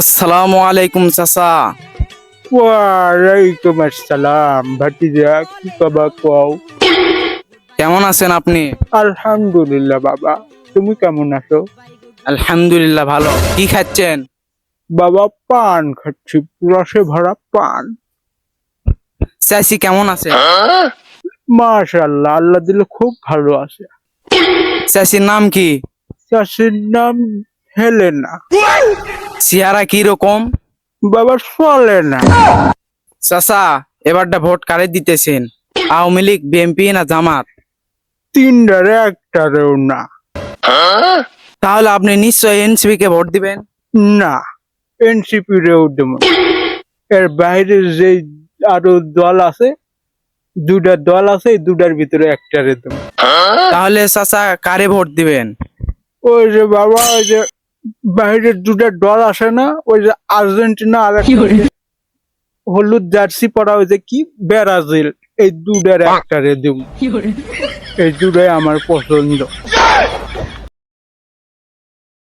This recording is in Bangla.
আসসালামু আলাইকুম চাচা। ওয়ালাইকুম আসসালাম ভাতিজা কি বাবা কও? কেমন আছেন আপনি? আলহামদুলিল্লাহ বাবা। তুমি কেমন আছো? আলহামদুলিল্লাহ ভালো। কি খাচ্ছেন? বাবা পান খাচ্ছি রসে ভরা পান। চাচি কেমন আছে মাশাল্লাহ আল্লাহ দিলে খুব ভালো আছে। চাচির নাম কি? চাষির নাম হেলেনা চেহারা কি রকম? বাবা চলে না। চাচা এবারটা ভোট কারে দিতেছেন? আওয়ামী লীগ বিএনপি না জামাত? তিনটারে একটারেও না। তাহলে আপনি নিশ্চয় এনসিপি কে ভোট দিবেন? না এনসিপি রেও দেব এর বাইরে যে আরও দল আছে দুটা দল আছে এই দুটার ভিতরে একটারে দেব। তাহলে চাচা কারে ভোট দিবেন? ওই যে বাবা ওই যে বাইরের দুটা দল আসে না ওই যে আর্জেন্টিনা আর একটা হলুদ জার্সি পরা ওই যে কি? ব্রাজিল। এই দুটার একটারে দেব এই দুটাই আমার পছন্দ।